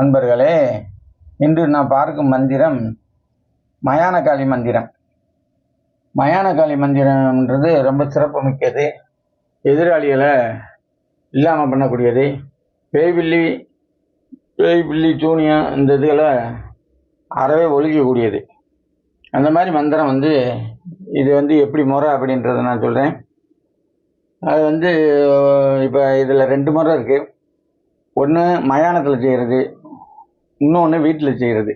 அன்பர்களே இன்று நான் பார்க்கும் மந்திரம் மயானகாளி மந்திரம். மயானகாளி மந்திரம்ன்றது ரொம்ப சிறப்பு மிக்கது எதிராளிகளை இல்லாமல் பண்ணக்கூடியது. பேய்பில்லி பேய்பில்லி சூனியம் இந்த இதுகளை அறவே ஒழிக்கக்கூடியது. அந்த மாதிரி மந்திரம் வந்து இது வந்து எப்படி முறை அப்படின்றத நான் சொல்கிறேன் அது வந்து இப்போ இதில் ரெண்டு முறை இருக்குது ஒன்று மயானத்தில் செய்கிறது இன்னொன்று வீட்டில் செய்கிறது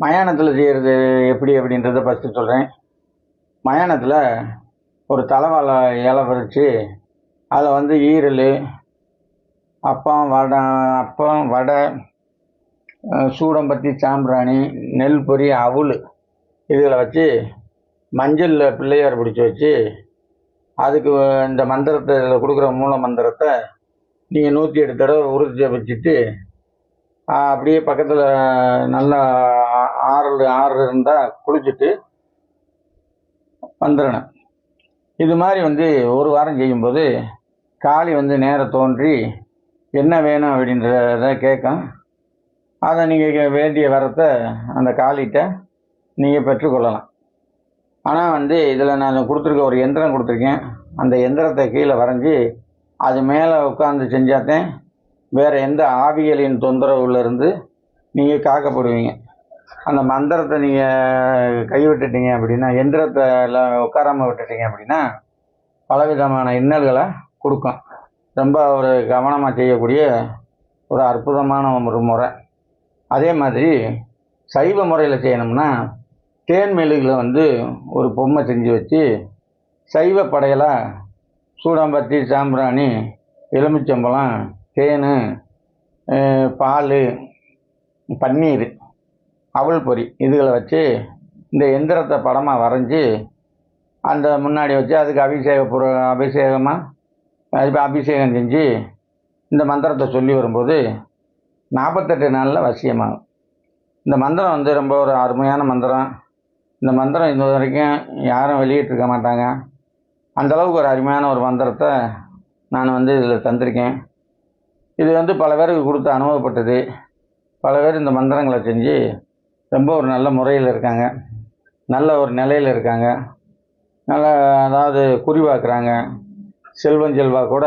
மயானத்தில் செய்கிறது எப்படி அப்படின்றத ஃபஸ்ட்டு சொல்கிறேன் மயானத்தில் ஒரு தலைவாழை இலை பறித்து அதில் வந்து ஈரல் அப்பம் வடை அப்பம் வடை சூடம்பத்தி சாம்பிராணி நெல் பொறி அவுள் இதுகளை வச்சு மஞ்சளில் பிள்ளையார் பிடிச்சி வச்சு அதுக்கு இந்த மந்திரத்தை இதில் கொடுக்குற மூல மந்திரத்தை நீங்கள் நூற்றி எட்டு தடவை உறுதி வச்சுட்டு அப்படியே பக்கத்தில் நல்லா ஆறு ஆறு இருந்தால் குளிச்சுட்டு வந்துடணும் இது மாதிரி வந்து ஒரு வாரம் செய்யும்போது காளி வந்து நேர தோன்றி என்ன வேணும் அப்படின்றத கேட்கும். அதை நீங்கள் வேண்டிய வரத்தை அந்த காளிகிட்ட நீங்கள் பெற்றுக்கொள்ளலாம். ஆனால் வந்து இதில் நான் கொடுத்துருக்க ஒரு எந்திரம் கொடுத்துருக்கேன். அந்த எந்திரத்தை கீழே வரைஞ்சி அது மேலே உட்காந்து செஞ்சாத்தேன் வேறு எந்த ஆவிகளின் தொந்தரவுலேருந்து நீங்கள் காக்கப்படுவீங்க. அந்த மந்திரத்தை நீங்கள் கைவிட்டுட்டீங்க அப்படின்னா எந்திரத்தை எல்லாம் உட்காராம விட்டுட்டீங்க அப்படின்னா பலவிதமான இன்னல்களை கொடுக்கும். ரொம்ப ஒரு கவனமாக செய்யக்கூடிய ஒரு அற்புதமான ஒரு முறை. அதே மாதிரி சைவ முறையில் செய்யணும்னா தேன் மெழுகில் வந்து ஒரு பொம்மை செஞ்சு வச்சு சைவ படையலாக சூடாம்பத்தி சாம்பிராணி எலுமிச்சம்பழம் தேன் பால் பன்னீர் அவல் பொரி இதுகளை வச்சு இந்த எந்திரத்தை படமாக வரைஞ்சி அந்த முன்னாடி வச்சு அதுக்கு அபிஷேக புற அபிஷேகமாக அது அபிஷேகம் செஞ்சு இந்த மந்திரத்தை சொல்லி வரும்போது நாற்பத்தெட்டு நாளில் வசியமாகும். இந்த மந்திரம் வந்து ரொம்ப ஒரு அருமையான மந்திரம். இந்த மந்திரம் இது வரைக்கும் யாரும் வெளியிட்டிருக்க மாட்டாங்க. அந்தளவுக்கு ஒரு அருமையான ஒரு மந்திரத்தை நான் வந்து இதில் தந்திருக்கேன். இது வந்து பல பேருக்கு கொடுத்து அனுபவப்பட்டது. பல பேர் இந்த மந்திரங்களை செஞ்சு ரொம்ப ஒரு நல்ல முறையில் இருக்காங்க. நல்ல ஒரு நிலையில் இருக்காங்க. நல்ல அதாவது குறிவாக்குறாங்க செல்வம் செல்வா கூட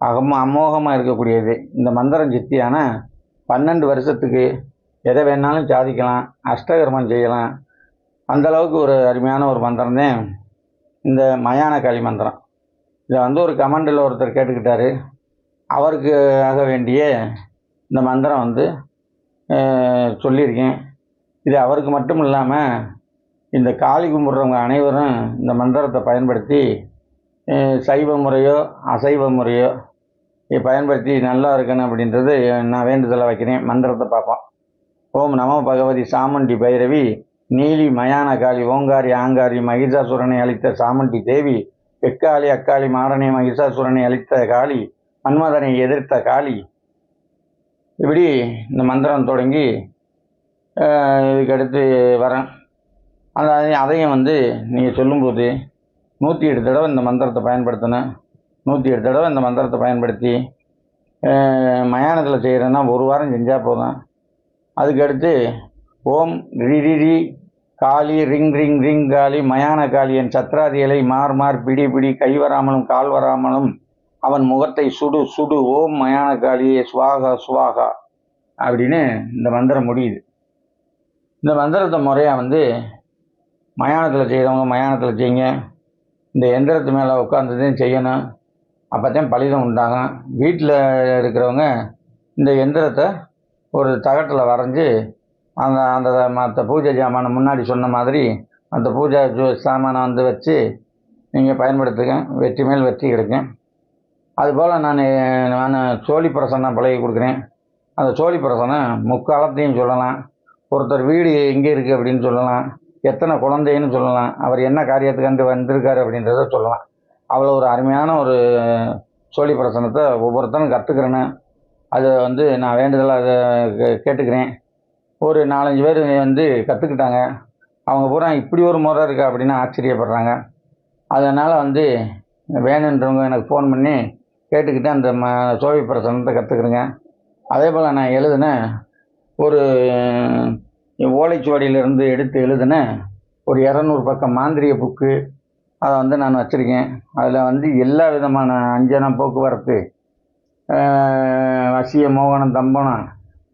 அகம அமோகமாக இருக்கக்கூடியது. இந்த மந்திரம் சித்தியான பன்னெண்டு வருஷத்துக்கு எதை வேணாலும் சாதிக்கலாம் அஷ்டகர்மம் செய்யலாம். அந்தளவுக்கு ஒரு அருமையான ஒரு மந்திரம் தான் இந்த மயான காளி மந்திரம். இதை வந்து ஒரு கமெண்டில் ஒருத்தர் கேட்டுக்கிட்டாரு. அவருக்கு ஆக வேண்டிய இந்த மந்திரம் வந்து சொல்லியிருக்கேன். இது அவருக்கு மட்டும் இல்லாமல் இந்த காளி கும்பிட்றவங்க அனைவரும் இந்த மந்திரத்தை பயன்படுத்தி சைவ முறையோ அசைவ முறையோ இதை பயன்படுத்தி நல்லா இருக்கணும் அப்படின்றது நான் வேண்டுதலை வைக்கிறேன். மந்திரத்தை பார்ப்போம். ஓம் நமோ பகவதி சாமுண்டி பைரவி நீலி மயான காளி ஓங்காரி ஆங்காரி மகிஷாசுரனை அளித்த சாமுண்டி தேவி எக்காளி அக்காளி மாடனை மகிஷாசுரனை அளித்த காளி மன்மதனை எதிர்த்த காளி. இப்படி இந்த மந்திரம் தொடங்கி இதுக்கடுத்து வரேன். அந்த அதையும் அதையும் வந்து நீங்கள் சொல்லும்போது நூற்றி எட்டு தடவை இந்த மந்திரத்தை பயன்படுத்தினேன் நூற்றி எட்டு தடவை இந்த மந்திரத்தை பயன்படுத்தி மயானத்தில் செய்கிறேன்னா ஒரு வாரம் செஞ்சால் போதும். அதுக்கடுத்து ஓம் ரி Kali ring ring ring Kali மயான காளியன் சத்ராதிகளை மார் மார் பிடி பிடி கை வராமலும் கால் வராமலும் அவன் முகத்தை சுடு சுடு ஓம் மயான காளியே சுவாகா சுவாகா அப்படின்னு இந்த மந்திரம் முடியுது. இந்த மந்திரத்தை முறையாக வந்து மயானத்தில் செய்கிறவங்க மயானத்தில் செய்யுங்க. இந்த எந்திரத்து மேலே உட்காந்துதான் செய்யணும். அப்போ தான் பலிதம் உண்டாகும். வீட்டில் இருக்கிறவங்க இந்த எந்திரத்தை ஒரு தகட்டில் வரைஞ்சி அந்த அந்த மற்ற பூஜை ஜாமானை முன்னாடி சொன்ன மாதிரி அந்த பூஜை ஜோ- சாமானை வந்து வச்சு நீங்கள் பயன்படுத்துங்க. வெற்றி மேல் வெற்றி கிடைக்கும் அதுபோல் நான் நான் சோழி பிரசன்னம் பழகி கொடுக்குறேன். அந்த சோழி பிரசனம் முக்காலத்தையும் சொல்லலாம். ஒருத்தர் வீடு எங்கே இருக்குது அப்படின்னு சொல்லலாம். எத்தனை குழந்தைன்னு சொல்லலாம். அவர் என்ன காரியத்துக்கு அங்கே வந்திருக்காரு அப்படின்றத சொல்லலாம். அவ்வளோ ஒரு அருமையான ஒரு சோழி பிரசனத்தை ஒவ்வொருத்தரும் கற்றுக்கிறேன்னு அதை வந்து நான் வேண்டுதலாக அதை கே- கேட்டுக்கிறேன். ஒரு நாலஞ்சு பேர் வந்து கற்றுக்கிட்டாங்க அவங்க பூரா இப்படி ஒரு முறை இருக்கா அப்படின்னு ஆச்சரியப்படுறாங்க. அதனால் வந்து வேணுன்றவங்க எனக்கு ஃபோன் பண்ணி கேட்டுக்கிட்டு அந்த ம சோழி பிரசனத்தை கற்றுக்குறேங்க அதே போல் நான் எழுதின ஒரு ஓலைச்சுவடியிலிருந்து எடுத்து எழுதின ஒரு இரநூறு பக்கம் மாந்திரிய புக்கு அதை வந்து நான் வச்சுருக்கேன். அதில் வந்து எல்லா விதமான அஞ்சனம் போக்குவரத்து வசிய மோகனம் தம்பனம்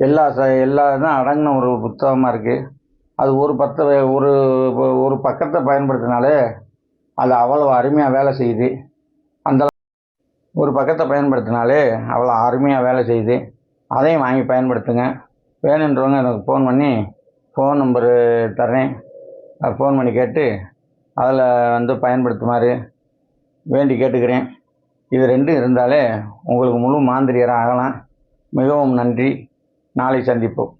எல்லா ச எல்லா இதுவும் அடங்கின ஒரு புத்தகமாக இருக்குது அது ஒரு பத்த ஒரு ஒரு பக்கத்தை பயன்படுத்தினாலே அது அவ்வளோ அருமையாக வேலை செய்யுது. அந்த ஒரு பக்கத்தை பயன்படுத்தினாலே அவ்வளோ அருமையாக வேலை செய்யுது. அதையும் வாங்கி பயன்படுத்துங்க. வேணுன்றவங்க எனக்கு ஃபோன் பண்ணி ஃபோன் நம்பரு தர்றேன். ஃபோன் பண்ணி கேட்டு அதில் வந்து பயன்படுத்துமாறு வேண்டி கேட்டுக்கிறேன். இது ரெண்டும் இருந்தாலே உங்களுக்கு முழு மாந்திரியராக ஆகலாம். மிகவும் நன்றி. நாளை சந்திப்போம்.